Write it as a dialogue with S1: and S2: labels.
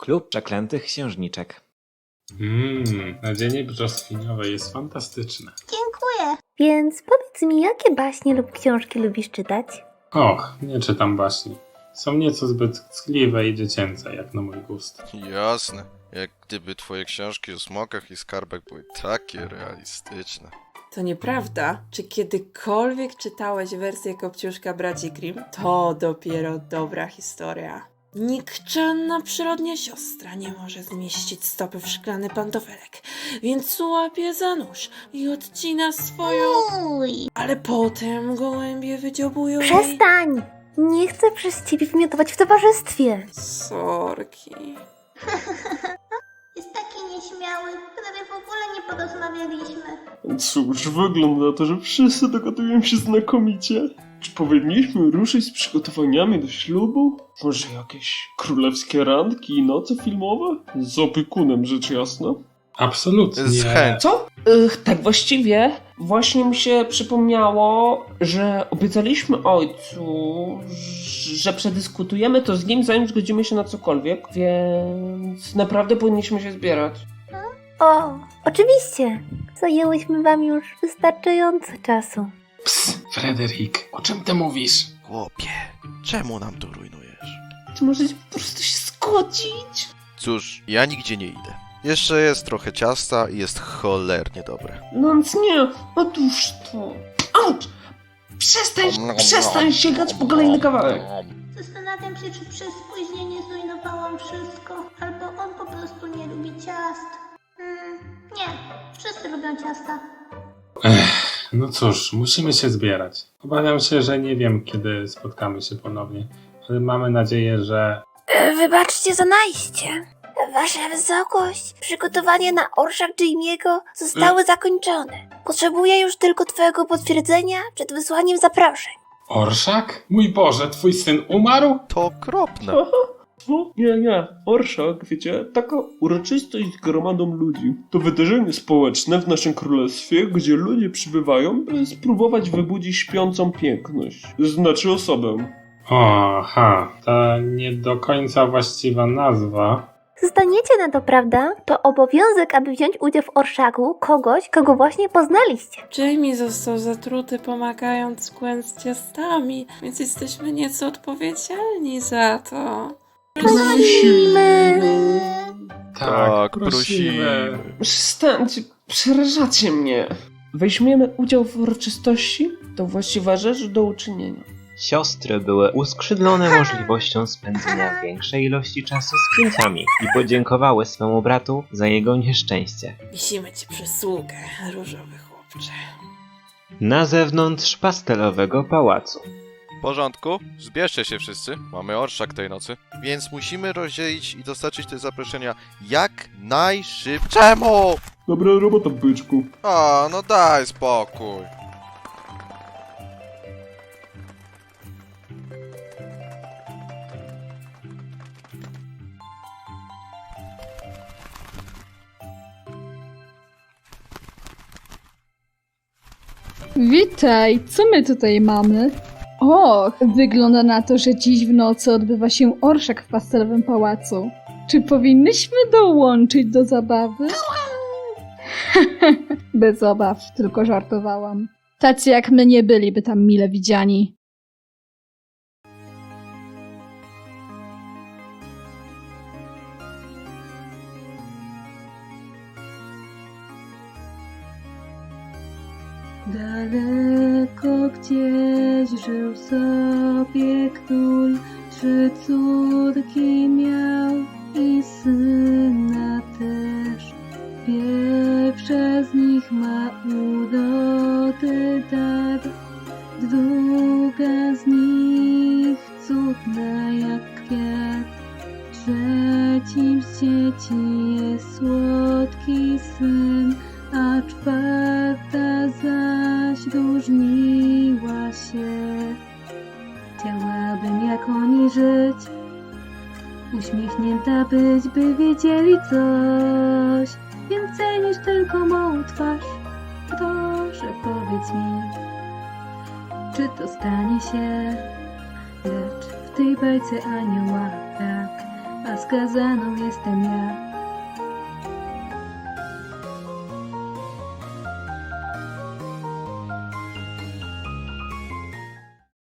S1: Klub Przeklętych Księżniczek.
S2: Mmm, nadzienie brzoskwiniowe jest fantastyczne.
S3: Dziękuję.
S4: Więc powiedz mi, jakie baśnie lub książki lubisz czytać?
S2: Och, nie czytam baśni. Są nieco zbyt ckliwe i dziecięce, jak na mój gust.
S5: Jasne. Jak gdyby twoje książki o smokach i skarbach były takie realistyczne.
S6: To nieprawda. Czy kiedykolwiek czytałeś wersję Kopciuszka Braci Grimm? To dopiero dobra historia. Nikczemna przyrodnia siostra nie może zmieścić stopy w szklany pantofelek, więc łapie za nóż i odcina swoją...
S3: Uj.
S6: Ale potem gołębie wydziobują jej...
S4: Przestań! Nie chcę przez ciebie wymiotować w towarzystwie.
S6: Sorki.
S3: Jest taki nieśmiały. Prawie w ogóle nie porozmawialiśmy.
S7: Cóż, wygląda na to, że wszyscy dogadują się znakomicie. Czy powinniśmy ruszyć z przygotowaniami do ślubu? Może jakieś królewskie randki i noce filmowe? Z opiekunem, rzecz jasna.
S2: Absolutnie.
S5: Z chęcią.
S7: Co? Ych, tak właściwie. Właśnie mi się przypomniało, że obiecaliśmy ojcu, że przedyskutujemy to z nim, zanim zgodzimy się na cokolwiek, więc naprawdę powinniśmy się zbierać.
S4: O, oczywiście. Zajęłyśmy wam już wystarczająco czasu.
S2: Ps, Frederik, o czym ty mówisz?
S5: Chłopie, czemu nam to rujnujesz?
S7: Czy możecie po prostu się zgodzić?
S5: Cóż, ja nigdzie nie idę. Jeszcze jest trochę ciasta i jest cholernie dobre.
S7: No więc nie, otóż to. Auć! Przestań, przestań sięgać po kolejny kawałek.
S3: Zastanawiam się, czy przez spóźnienie zrujnowałam wszystko, albo on po prostu nie lubi ciast. Hmm, nie, wszyscy lubią ciasta.
S2: No cóż, musimy się zbierać. Obawiam się, że nie wiem, kiedy spotkamy się ponownie, ale mamy nadzieję, że
S4: E, Wybaczcie za najście. Wasza wysokość, przygotowania na orszak Jamie'ego zostały zakończone. Potrzebuję już tylko twojego potwierdzenia przed wysłaniem zaproszeń.
S2: Orszak? Mój Boże, twój syn umarł?
S5: To okropne.
S7: No, nie, nie. Orszak, wiecie, taka uroczystość z gromadą ludzi. To wydarzenie społeczne w naszym królestwie, gdzie ludzie przybywają, by spróbować wybudzić śpiącą piękność. Znaczy osobę.
S2: Oha, to nie do końca właściwa nazwa.
S4: Zostaniecie na to, prawda? To obowiązek, aby wziąć udział w orszaku kogoś, kogo właśnie poznaliście.
S6: Jamie został zatruty pomagając Gwen z ciastami, więc jesteśmy nieco odpowiedzialni za to.
S4: Prosimy.
S5: Tak, prosimy.
S7: Przestańcie, przerażacie mnie. Weźmiemy udział w uroczystości? To właściwa rzecz do uczynienia.
S8: Siostry były uskrzydlone możliwością spędzenia większej ilości czasu z księciami i podziękowały swemu bratu za jego nieszczęście.
S6: Wisimy ci przysługę, różowy chłopcze.
S8: Na zewnątrz pastelowego pałacu.
S5: W porządku, zbierzcie się wszyscy. Mamy orszak tej nocy. Więc musimy rozdzielić i dostarczyć te zaproszenia jak najszybciej. Czemu?
S7: Dobra robota, byczku.
S5: A, no daj spokój.
S9: Witaj, co my tutaj mamy? Och, wygląda na to, że dziś w nocy odbywa się orszak w pastelowym pałacu. Czy powinnyśmy dołączyć do zabawy? Bez obaw, tylko żartowałam. Tacy jak my nie byliby tam mile widziani.
S10: Daleko gdzieś żył sobie król, trzy córki miał i syna też. Pierwsza z nich ma urody dar, druga z nich cudna jak kwiat. Trzecim z dzieci jest słodki syn, a czwarta zaś różniła się. Chciałabym jak oni żyć, uśmiechnięta być, by wiedzieli coś więcej niż tylko mą twarz. Proszę powiedz mi, czy to stanie się, lecz w tej bajce anioła tak a skazaną jestem ja.